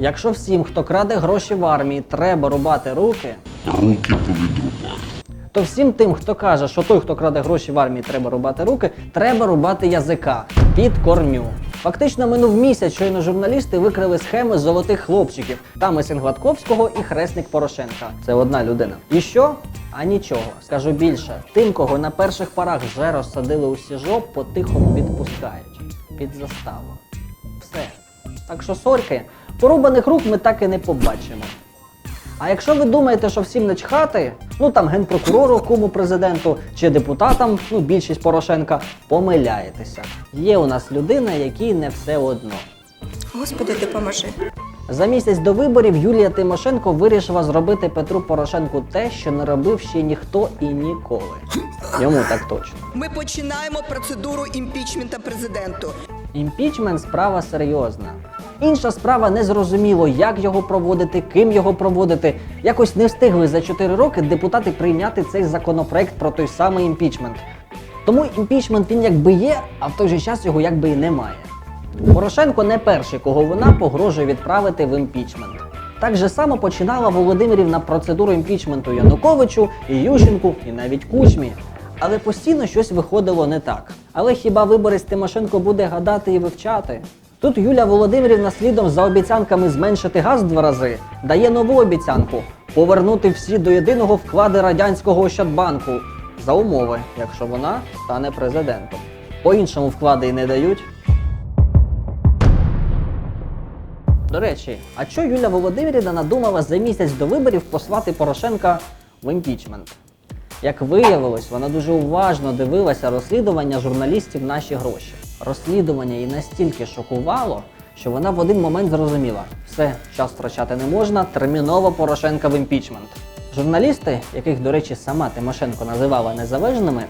Якщо всім, хто краде гроші в армії, треба рубати руки, Руки повідрубати. то всім тим, хто каже, що той, хто краде гроші в армії, треба рубати руки, треба рубати язика під корню. Фактично минув місяць, щойно журналісти викрили схеми золотих хлопчиків Тамисін Гладковського і Хресник Порошенка. Це одна людина. І що? А нічого. Скажу більше, тим, кого на перших порах вже розсадили у сіжоп, по-тихому відпускають під заставу. Все. Так що сорки, порубаних рук ми так і не побачимо. А якщо ви думаєте, що всім начхати, ну там генпрокурору, куму президенту чи депутатам, ну більшість Порошенка, помиляєтеся. Є у нас людина, якій не все одно. Господи, допоможи. За місяць до виборів Юлія Тимошенко вирішила зробити Петру Порошенку те, що не робив ще ніхто і ніколи. Йому так точно. Ми починаємо процедуру імпічмента президенту. Імпічмент справа серйозна. Інша справа не зрозуміло, як його проводити, ким його проводити. Якось не встигли за 4 роки депутати прийняти цей законопроект про той самий імпічмент. Тому імпічмент він якби є, а в той же час його якби і немає. Порошенко не перший, кого вона погрожує відправити в імпічмент. Так же само починала Володимирівна процедуру імпічменту Януковичу, і Ющенку, і навіть Кучмі. Але постійно щось виходило не так. Але хіба виборець Тимошенко буде гадати і вивчати? Тут Юля Володимирівна слідом за обіцянками зменшити газ два рази дає нову обіцянку повернути всі до єдиного вклади радянського Ощадбанку за умови, якщо вона стане президентом. По-іншому вклади й не дають. До речі, а що Юля Володимирівна надумала за місяць до виборів послати Порошенка в імпічмент? Як виявилось, вона дуже уважно дивилася розслідування журналістів наші гроші. Розслідування її настільки шокувало, що вона в один момент зрозуміла: все, час втрачати не можна, терміново Порошенка в імпічмент. Журналісти, яких, до речі, сама Тимошенко називала незалежними,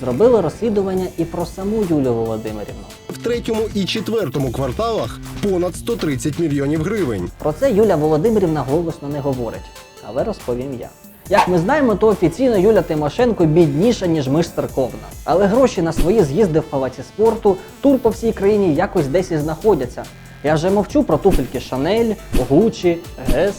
зробили розслідування і про саму Юлію Володимирівну. В третьому і четвертому кварталах понад 130 мільйонів гривень. Про це Юля Володимирівна голосно не говорить, але розповім я. Як ми знаємо, то офіційно Юля Тимошенко бідніша, ніж ми ж церковна. Але гроші на свої з'їзди в палаці спорту, тур по всій країні якось десь і знаходяться. Я вже мовчу про туфельки Шанель, Гучі, Гес.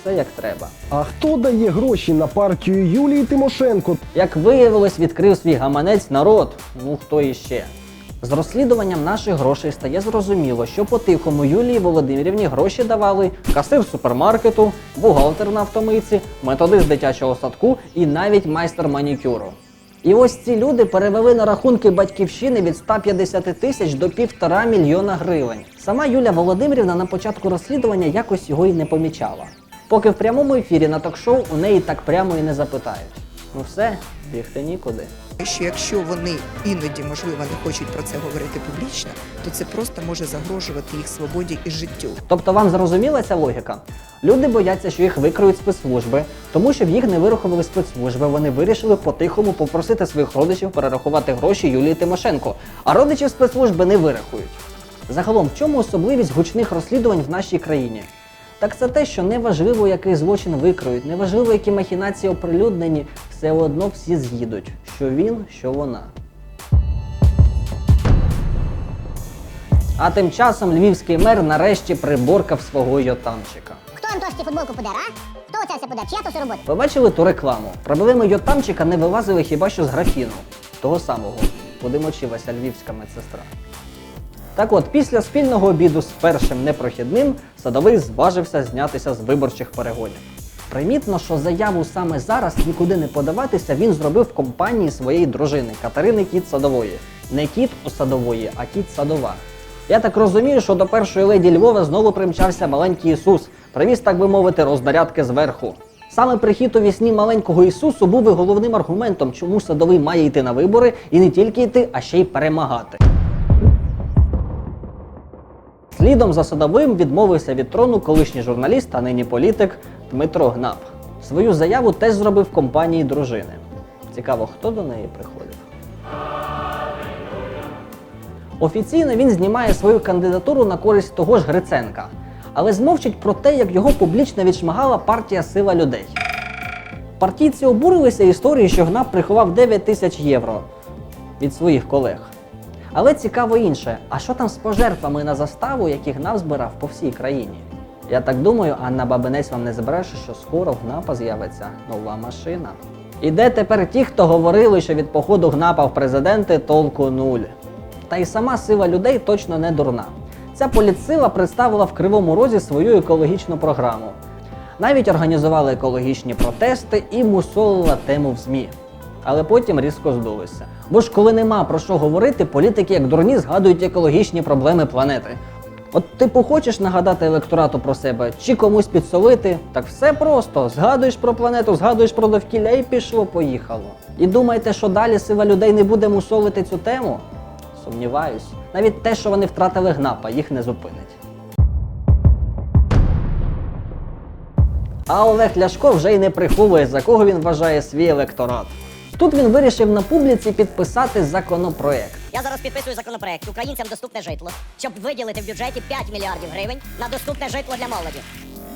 Все як треба. А хто дає гроші на партію Юлії Тимошенко? Як виявилось, відкрив свій гаманець народ. Ну хто іще. З розслідуванням наших грошей стає зрозуміло, що по-тихому Юлії Володимирівні гроші давали касир супермаркету, бухгалтер на автомийці, методист дитячого садку і навіть майстер манікюру. І ось ці люди перевели на рахунки батьківщини від 150 тисяч до півтора мільйона гривень. Сама Юля Володимирівна на початку розслідування якось його й не помічала. Поки в прямому ефірі на ток-шоу у неї так прямо і не запитають. Ну все, бігти нікуди. Що якщо вони іноді, можливо, не хочуть про це говорити публічно, то це просто може загрожувати їх свободі і життю. Тобто вам зрозуміла ця логіка? Люди бояться, що їх викриють спецслужби, тому щоб їх не вирахували спецслужби, вони вирішили по-тихому попросити своїх родичів перерахувати гроші Юлії Тимошенко, а родичів спецслужби не вирахують. Загалом, в чому особливість гучних розслідувань в нашій країні? Так це те, що неважливо, який злочин викриють, неважливо, які махінації оприлюднені, все одно всі з'їдуть, що він, що вона. А тим часом львівський мер нарешті приборкав свого йотамчика. Хто Антошці футболку подер, а? Хто оце все подер? Чия то робота? Ви бачили ту рекламу? Проблеми йотамчика не вилазили хіба що з графіну. Того самого, куди мочилася львівська медсестра. Так от, після спільного обіду з першим непрохідним садовий зважився знятися з виборчих перегонів. Примітно, що заяву саме зараз нікуди не подаватися він зробив в компанії своєї дружини Катерини Кіт Садової. Не кіт у садової, а кіт садова. Я так розумію, що до першої леді Львова знову примчався маленький Ісус, привіз, так би мовити, рознарядки зверху. Саме прихід у вісні маленького Ісусу був і головним аргументом, чому садовий має йти на вибори і не тільки йти, а ще й перемагати. Слідом за садовим відмовився від трону колишній журналіст, а нині політик Дмитро Гнап. Свою заяву теж зробив компанії дружини. Цікаво, хто до неї приходив. Офіційно він знімає свою кандидатуру на користь того ж Гриценка, але змовчить про те, як його публічно відшмагала партія Сила людей. Партійці обурилися історії, що Гнап приховав 9 тисяч євро від своїх колег. Але цікаво інше, а що там з пожертвами на заставу, які Гнап збирав по всій країні? Я так думаю, Анна Бабинець вам не збереше, що скоро в ГНАПа з'явиться нова машина. І де тепер ті, хто говорили, що від походу ГНАПа в президенти толку нуль? Та й сама сила людей точно не дурна. Ця політсила представила в Кривому Розі свою екологічну програму. Навіть організували екологічні протести і мусолила тему в ЗМІ. Але потім різко здулися. Бо ж коли нема про що говорити, політики як дурні згадують екологічні проблеми планети. От типу хочеш нагадати електорату про себе чи комусь підсолити, так все просто. Згадуєш про планету, згадуєш про довкілля і пішло, поїхало. І думаєте, що далі сила людей не буде мусолити цю тему? Сумніваюсь. Навіть те, що вони втратили гнапа, їх не зупинить. А Олег Ляшко вже й не приховує, за кого він вважає свій електорат. Тут він вирішив на публіці підписати законопроект. Я зараз підписую законопроект українцям доступне житло, щоб виділити в бюджеті 5 мільярдів гривень на доступне житло для молоді.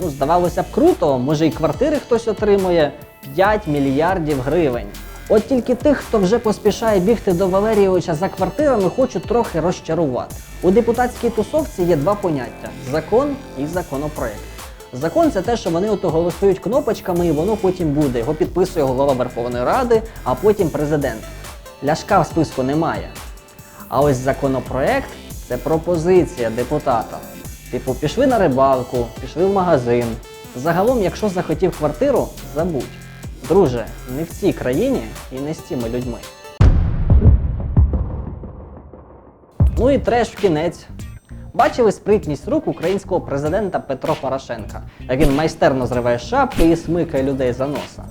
Ну, здавалося б, круто, може і квартири хтось отримує 5 мільярдів гривень. От тільки тих, хто вже поспішає бігти до Валерійовича за квартирами, хочу трохи розчарувати. У депутатській тусовці є два поняття: закон і законопроект. Закон це те, що вони ото голосують кнопочками, і воно потім буде. Його підписує голова Верховної Ради, а потім президент. Ляшка в списку немає. А ось законопроект це пропозиція депутата. Типу, пішли на рибалку, пішли в магазин. Загалом, якщо захотів квартиру, забудь. Друже, не в цій країні і не з цими людьми. Ну і треш в кінець. Бачили спритність рук українського президента Петро Порошенка, як він майстерно зриває шапки і смикає людей за носа.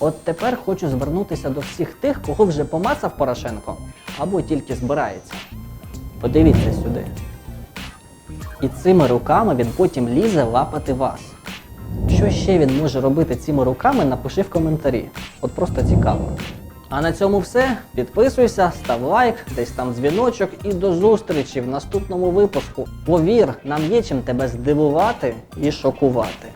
От тепер хочу звернутися до всіх тих, кого вже помацав Порошенко або тільки збирається. Подивіться сюди. І цими руками він потім лізе лапати вас. Що ще він може робити цими руками, напиши в коментарі. От просто цікаво. А на цьому все. Підписуйся, став лайк, десь там дзвіночок і до зустрічі в наступному випуску. Повір, нам є чим тебе здивувати і шокувати.